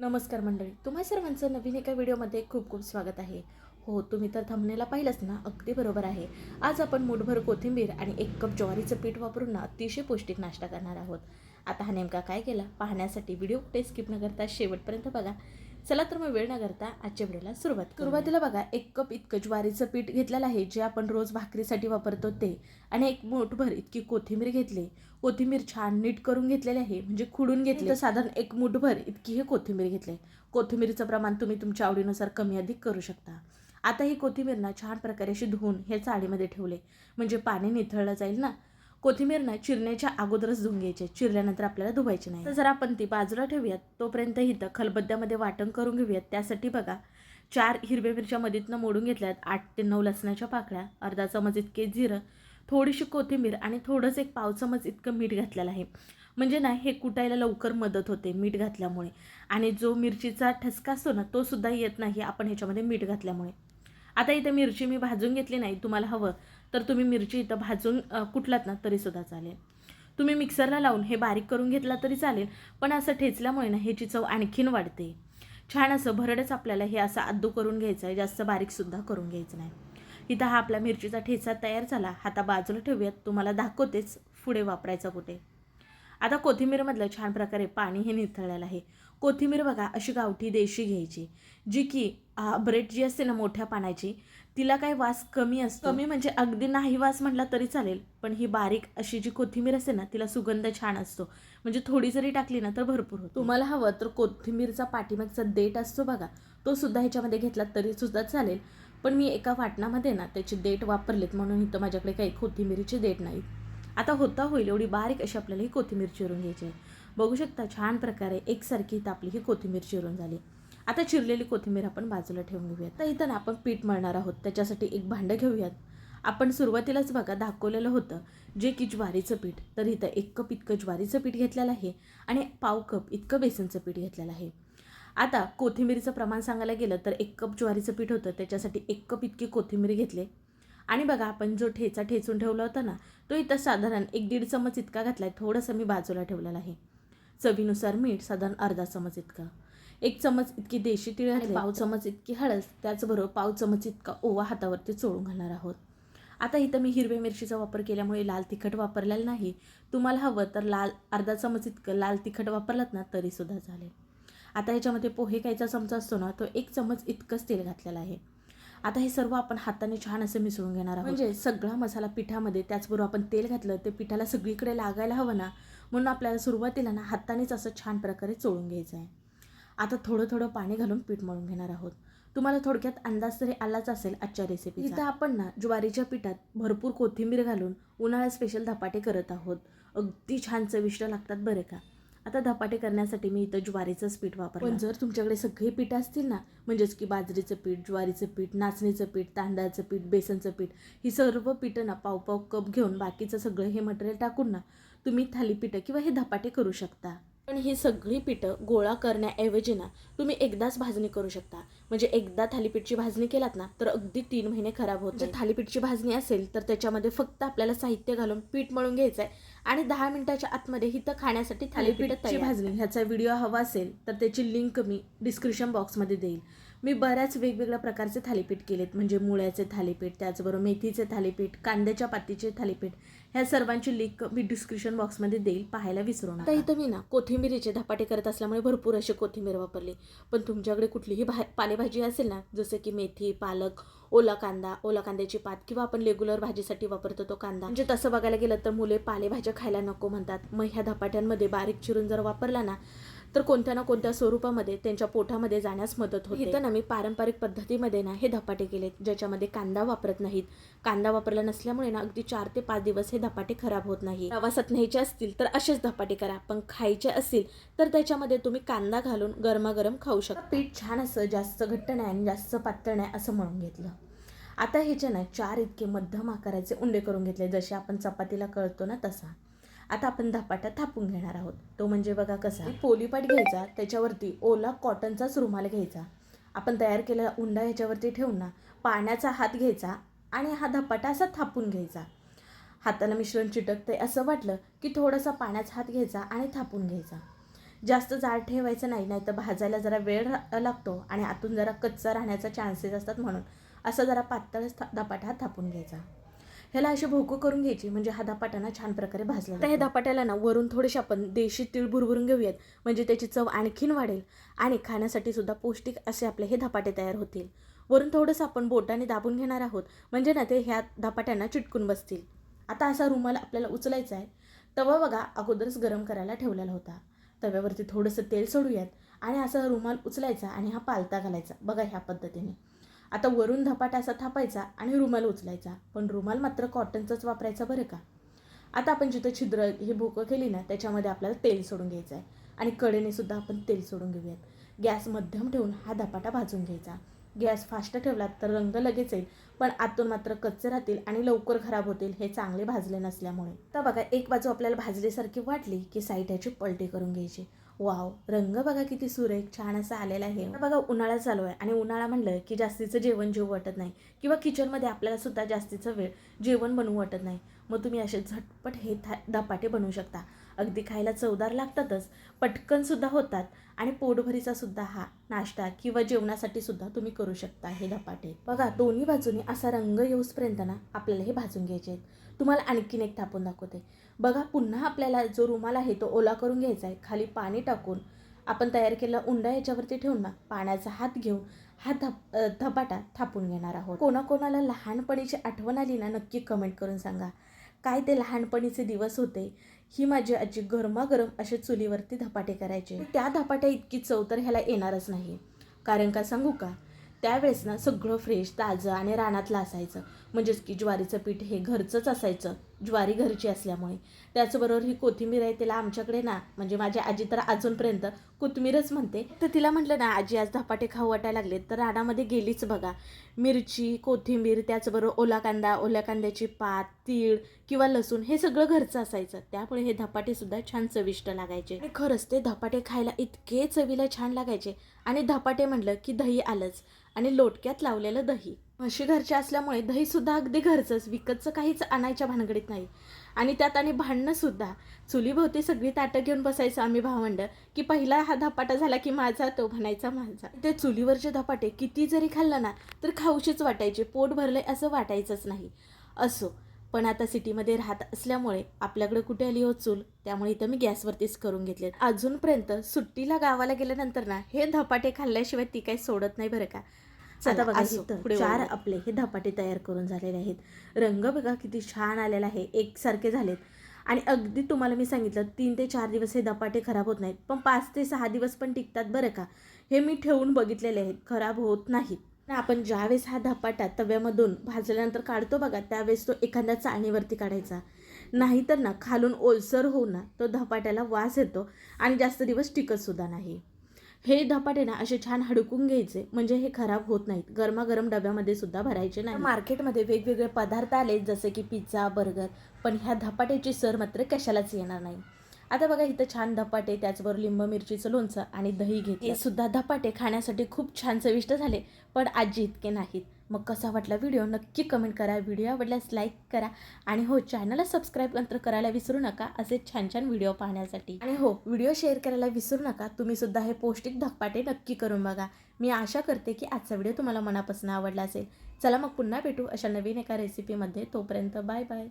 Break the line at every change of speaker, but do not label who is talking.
नमस्कार मंडळी तुम्हा सर्वांचं नवीन एका व्हिडिओमध्ये खूप खूप स्वागत आहे. हो तुम्ही तर थांबण्याला पाहिलंच ना अगदी बरोबर आहे. आज आपण मुठभर कोथिंबीर आणि एक कप ज्वारीचं पीठ वापरून ना अतिशय पौष्टिक नाश्ता करणार आहोत. आता हा नेमका काय केला? पाहण्यासाठी व्हिडिओ कुठे स्किप न करता शेवटपर्यंत बघा. चला तर मग वेळ न करता आजच्या व्हिडिओला सुरुवात. सुरुवातीला बघा एक कप इतकं ज्वारीचं पीठ घेतलेलं आहे जे आपण रोज भाकरीसाठी वापरतो ते. आणि एक मुठभर इतकी कोथिंबीर घेतली. कोथिंबीर छान नीट करून घेतलेली आहे म्हणजे खुडून घेतली. तर साधारण एक मुठभर इतकी हे कोथिंबीर घेतले. कोथिंबीरीचं प्रमाण तुम्ही तुमच्या आवडीनुसार कमी अधिक करू शकता. आता ही कोथिंबीर ना छान प्रकारे अशी धुवून हे चाळीमध्ये ठेवले. म्हणजे पाणी निथळलं जाईल ना? कोथिंबीर ना चिरण्याच्या अगोदरच धुवून घ्यायची चिरल्यानंतर आपल्याला धुवायची नाही. तर जर आपण ती बाजूला ठेवूयात. तोपर्यंत इथं खलबद्द्यामध्ये वाटण करून घेऊयात. त्यासाठी बघा चार हिरव्या मिरच्या मधीतनं मोडून घेतल्यात आठ ते नऊ लसणाच्या पाकळ्या अर्धा चमच इतके जिरं थोडीशी कोथिंबीर आणि थोडंच एक पाव चमच इतकं मीठ घातलेलं आहे. म्हणजे ना हे कुटायला लवकर मदत होते मीठ घातल्यामुळे. आणि जो मिरचीचा ठसका असतो ना तो सुद्धा येत नाही आपण ह्याच्यामध्ये मीठ घातल्यामुळे. आता इथं मिरची मी भाजून घेतली नाही तुम्हाला हवं. तर तुम्ही मिरची इथं भाजून कुठलात ना तरीसुद्धा चालेल. तुम्ही मिक्सरला लावून हे बारीक करून घेतला तरी चालेल पण असं ठेचल्यामुळे ना ह्याची चव आणखीन वाढते. छान असं भरडच आपल्याला हे असं आद्दू करून घ्यायचं आहे जास्त बारीकसुद्धा करून घ्यायचं नाही. इथं हा आपला मिरचीचा ठेचा तयार झाला. हाता बाजूला ठेवूयात. तुम्हाला दाखवतेच पुढे वापरायचा कुठे. आता कोथिंबीरमधलं छान प्रकारे पाणी हे निथळलेलं आहे. कोथिंबीर बघा अशी गावठी देशी घ्यायची जी की ब्रेड जी असते ना मोठ्या पाण्याची तिला काही वास कमी असतो. कमी म्हणजे अगदी नाही वास म्हटला तरी चालेल. पण ही बारीक अशी जी कोथिंबीर असते ना तिला सुगंध छान असतो. म्हणजे थोडी जरी टाकली ना तर भरपूर होतो. तुम्हाला हवं तर कोथिंबीरचा पाठीमागचा देठ असतो बघा. तो सुद्धा ह्याच्यामध्ये घेतला तरी सुद्धा चालेल. पण मी एका वाटणामध्ये ना त्याचे देठ वापरलेत म्हणून इथं माझ्याकडे काही कोथिंबीरीचे देठ नाहीत आता होता होईल एवढी बारीक अशी आपल्याला ही कोथिंबीर चिरून घ्यायची आहे. बघू शकता छान प्रकारे एकसारखी इथं आपली ही कोथिंबीर चिरून झाली. आता चिरलेली कोथिंबीर आपण बाजूला ठेवून घेऊयात. तर इथं आपण पीठ मळणार आहोत. त्याच्यासाठी एक भांडं घेऊयात. आपण सुरुवातीलाच बघा दाखवलेलं होतं जे की ज्वारीचं पीठ. तर इथं एक कप इतकं ज्वारीचं पीठ घेतलेलं आहे आणि पाव कप इतकं बेसनचं पीठ घेतलेलं आहे. आता कोथिंबीरीचं प्रमाण सांगायला गेलं तर एक कप ज्वारीचं पीठ होतं. त्याच्यासाठी एक कप इतकी कोथिंबीर घेतले. आणि बघा आपण जो ठेचा ठेचून ठेवला होता ना तो इथं साधारण एक दीड चमच इतका घातला आहे थोडंसं मी बाजूला ठेवलेला आहे. चवीनुसार मीठ साधारण अर्धा चमच इतका. एक चमच इतकी देशी तीळ घातली. पाव चमच इतकी हळद त्याचबरोबर पाव चमच इतका ओवा हातावरती चोळून घालणार आहोत. आता इथं मी हिरव्या मिरचीचा वापर केल्यामुळे लाल तिखट वापरलेलं नाही. तुम्हाला हवं तर लाल अर्धा चमच इतकं लाल तिखट वापरलात ना तरीसुद्धा चालेल. आता ह्याच्यामध्ये पोहे खायचा चमचा असतो ना तो एक चमच इतकंच तेल घातलेलं आहे. आता हे सर्व आपण हाताने छान असं मिसळून घेणार आहोत. म्हणजे सगळा मसाला पिठामध्ये त्याचबरोबर आपण तेल घातलं ते पिठाला सगळीकडे लागायला हवं ना म्हणून आपल्याला सुरुवातीला ना हातानेच असं छान प्रकारे चोळून घ्यायचं आहे. आता थोडं थोडं पाणी घालून पीठ मळून घेणार आहोत. तुम्हाला थोडक्यात अंदाज तरी आलाच असेल आजच्या रेसिपी इथं आपण ना ज्वारीच्या पिठात भरपूर कोथिंबीर घालून उन्हाळ्यात स्पेशल धपाटे करत आहोत. अगदी छान चविष्ट लागतात बरं का. आता धपाटे करण्यासाठी मी इथं ज्वारीचंच पीठ वापरलं पण जर तुमच्याकडे सगळे पीठ असतील ना म्हणजेच की बाजरीचं पीठ ज्वारीचं पीठ नाचणीचं पीठ तांदळाचं पीठ बेसनचं पीठ ही सर्व पिठं ना पाव पाव कप घेऊन बाकीचं सगळं हे मटेरियल टाकून ना तुम्ही थालीपीठं किंवा हे धपाटे करू शकता. पण ही सगळी पिठं गोळा करण्याऐवजी ना तुम्ही एकदाच भाजणी करू शकता. म्हणजे एकदा थालीपीठची भाजणी केलात ना तर अगदी तीन महिने खराब होत नाही. थालीपीठची भाजणी असेल तर त्याच्यामध्ये फक्त आपल्याला साहित्य घालून पीठ मळून घ्यायचं आहे आणि दहा मिनिटाच्या आतमध्ये हिथं खाण्यासाठी थालीपीठची भाजणी ह्याचा व्हिडिओ हवा असेल तर त्याची लिंक मी डिस्क्रिप्शन बॉक्समध्ये देईल. मी बऱ्याच वेगवेगळ्या प्रकारचे थालीपीठ केलेत. म्हणजे मुळ्याचे थालीपीठ त्याचबरोबर मेथीचे थालीपीठ कांद्याच्या पातीचे थालीपीठ ह्या सर्वांची लिंक मी डिस्क्रिप्शन बॉक्समध्ये देईल. पाहायला विसरू नका. इथं मी ना कोथिंबिरीचे धपाटे करत असल्यामुळे भरपूर अशी कोथिंबीर वापरली. पण तुमच्याकडे कुठलीही भा पालेभाजी असेल ना जसं की मेथी पालक ओला कांदा ओला कांद्याची पात किंवा आपण रेग्युलर भाजीसाठी वापरतो तो कांदा. म्हणजे तसं बघायला गेलं तर मुले पालेभाज्या खायला नको म्हणतात. मग ह्या धपाट्यांमध्ये बारीक चिरून जर वापरला ना तर कोणत्या ना कोणत्या स्वरूपामध्ये त्यांच्या पोटामध्ये जाण्यास मदत होते. इथं ना मी पारंपरिक पद्धतीमध्ये ना हे धपाटे केलेत ज्याच्यामध्ये कांदा वापरत नाहीत. कांदा वापरला नसल्यामुळे ना अगदी चार ते पाच दिवस हे धपाटे खराब होत नाही. प्रवासात न्यायचे असतील तर असेच धपाटे करा पण खायचे असतील तर त्याच्यामध्ये तुम्ही कांदा घालून गरमागरम खाऊ शकता. पीठ छान असं जास्त घट्ट नाही आणि जास्त पातळ नाही असं म्हणून घेतलं. आता ह्याच्या ना चार इतके मध्यम आकाराचे उंडे करून घेतले जसे आपण चपातीला कळतो ना तसा. आता आपण धपाटा थापून घेणार आहोत. तो म्हणजे बघा कसा पोलीपाट घ्यायचा त्याच्यावरती ओला कॉटनचाच रुमाल घ्यायचा. आपण तयार केलेला उंडा ह्याच्यावरती ठेवून ना पाण्याचा हात घ्यायचा आणि हा धपाटा असा थापून घ्यायचा. हाताला मिश्रण चिटकते असं वाटलं की थोडासा पाण्याचा हात घ्यायचा आणि थापून घ्यायचा. जास्त जाड ठेवायचं नाही नाही तर भाजायला जरा वेळ लागतो आणि आतून जरा कच्चा राहण्याचा चान्सेस असतात म्हणून असा जरा पातळच था- धपाटा थापून घ्यायचा. ह्याला अशी भोकं करून घ्यायची म्हणजे हा धपाटा ना छान प्रकारे भाजला तर हे धपाट्याला ना वरून थोडेसे आपण देशी तीळ भुरभरून घेऊयात. म्हणजे त्याची चव आणखीन वाढेल आणि खाण्यासाठी सुद्धा पौष्टिक असे आपले हे धपाटे तयार होतील. वरून थोडंसं आपण बोटाने दाबून घेणार आहोत म्हणजे ना ते ह्या धपाट्यांना चिटकून बसतील. आता असा रुमाल आपल्याला उचलायचा आहे. तवा बघा अगोदरच गरम करायला ठेवलेला होता. तव्यावरती थोडंसं तेल सोडूयात आणि असा रुमाल उचलायचा आणि हा पालता घालायचा. बघा ह्या पद्धतीने. आता वरून धपाटा असा थापायचा आणि रुमाल उचलायचा. पण रुमाल मात्र कॉटनचाच वापरायचा बरं का? आता आपण जिथं छिद्र ही भोकं केली ना त्याच्यामध्ये आपल्याला तेल सोडून घ्यायचं आहे. आणि कडेने सुद्धा आपण तेल सोडून घेऊयात. गॅस मध्यम ठेवून हा धपाटा भाजून घ्यायचा. गॅस फास्ट ठेवला तर रंग लगेच येईल पण आतून मात्र कच्चे राहतील आणि लवकर खराब होतील हे चांगले भाजले नसल्यामुळे. तर बघा एक बाजू आपल्याला भाजल्यासारखी वाटली की साईड ह्याची पलटी करून घ्यायची. वाव रंग बघा किती सुरेख छान असा आलेला आहे. बघा उन्हाळा चालू आहे आणि उन्हाळा म्हणलं की जास्तीचं जेवण जेवू वाटत नाही. किंवा किचनमध्ये आपल्याला सुद्धा जास्तीचं वेळ जेवण बनवू वाटत नाही. मग तुम्ही असे झटपट हे था धपाटे बनवू शकता. अगदी खायला चवदार लागतातच पटकनसुद्धा होतात आणि पोटभरीचासुद्धा हा नाश्ता किंवा जेवणासाठी सुद्धा तुम्ही करू शकता हे धपाटे. बघा दोन्ही बाजूनी असा रंग येऊसपर्यंत ना आपल्याला हे भाजून घ्यायचे आहेत. तुम्हाला आणखीन एक थापून दाखवते. बघा पुन्हा आपल्याला जो रुमाल आहे तो ओला करून घ्यायचा आहे. खाली पाणी टाकून आपण तयार केलेला उंडा याच्यावरती ठेवून ना पाण्याचा हात घेऊन हा धप धपाटा थापून घेणार आहोत. कोणाकोणाला लहानपणीची आठवण आली ना नक्की कमेंट करून सांगा. काय ते लहानपणीचे दिवस होते ही माझी आजी गरमागरम असे चुलीवरती धपाटे करायचे. त्या धपाट्या इतकी चव तर ह्याला येणारच नाही. कारण का सांगू का? त्यावेळेस ना सगळं फ्रेश ताजं आणि रानातलं असायचं. म्हणजेच की ज्वारीचं पीठ हे घरचंच असायचं. ज्वारी घरची असल्यामुळे. त्याचबरोबर ही कोथिंबीर आहे तिला आमच्याकडे ना म्हणजे माझी आजी तर अजूनपर्यंत कोथिंबीरच म्हणते. तर तिला म्हटलं ना आजी आज धपाटे खाऊ वाटायला लागले तर रानामध्ये गेलीच बघा. मिरची कोथिंबीर त्याचबरोबर ओला कांदा ओल्या कांद्याची पात तीळ किंवा लसूण हे सगळं घरचं असायचं. त्यामुळे हे धपाटेसुद्धा छान चविष्ट लागायचे. आणि खरंच ते धपाटे खायला इतके चवीला छान लागायचे. आणि धपाटे म्हटलं की दही आलंच. आणि लोटक्यात लावलेलं दही. म्हशी घरच्या असल्यामुळे दहीसुद्धा अगदी घरचंच विकतचं काहीच आणायच्या भानगडीत नाही. आणि त्यात आणि भांडणंसुद्धा. चुलीभोवती सगळी ताटं घेऊन बसायचं आम्ही भावंड की पहिला हा धपाटा झाला की माझा तो म्हणायचा माझा. ते चुलीवरचे धपाटे किती जरी खाल्लं ना तर खाऊशीच वाटायचे पोट भरले असं वाटायचंच नाही. असो पण आता सिटीमध्ये राहत असल्यामुळे आपल्याकडे कुठे आली हो चूल? त्यामुळे इथं मी गॅसवरतीच करून घेतले. अजूनपर्यंत सुट्टीला गावाला गेल्यानंतर ना हे धपाटे खाल्ल्याशिवाय ती काही सोडत नाही बरं का? आता बघा चार. आपले हे धपाटे तयार करून झालेले आहेत. रंग बघा किती छान आलेला आहे. एकसारखे झालेत. आणि अगदी तुम्हाला मी सांगितलं तीन ते चार दिवस हे धपाटे खराब होत नाहीत. पण पाच ते सहा दिवस पण टिकतात बरं का? हे मी ठेवून बघितलेले आहेत. खराब होत नाहीत. आपण ज्यावेळेस हा धपाटा तव्यामधून भाजल्यानंतर काढतो बघा त्यावेळेस तो एखाद्या चाळणीवरती काढायचा. नाहीतर ना खालून ओलसर होऊन ना तो धपाट्याला वास येतो आणि जास्त दिवस टिकत सुद्धा नाही. हे धपाटे ना असे छान हडकून घ्यायचे म्हणजे हे खराब होत नाहीत. गरमागरम डब्यामध्ये सुद्धा भरायचे नाही. मार्केटमध्ये वेगवेगळे पदार्थ आले जसे की पिझ्झा बर्गर पण ह्या धपाट्याची सर मात्र कशालाच येणार नाही. आता बघा इथं छान धपाटे त्याचबरोबर लिंब मिरचीचं लोणचं आणि दही घेतले. हे सुद्धा धपाटे खाण्यासाठी खूप छान चविष्ट झाले पण आजी इतके नाहीत. मग कसा वाटला व्हिडिओ नक्की कमेंट करा. व्हिडिओ आवडल्यास लाईक करा. आणि हो चॅनलला सबस्क्राईब नंतर करायला विसरू नका असे छान छान व्हिडिओ पाहण्यासाठी. आणि हो व्हिडिओ शेअर करायला विसरू नका. तुम्ही सुद्धा हे पौष्टिक धपाटे नक्की करून बघा. मी आशा करते की आजचा व्हिडिओ तुम्हाला मनापासून आवडला असेल. चला मग पुन्हा भेटू अशा नवीन एका रेसिपीमध्ये तोपर्यंत बाय बाय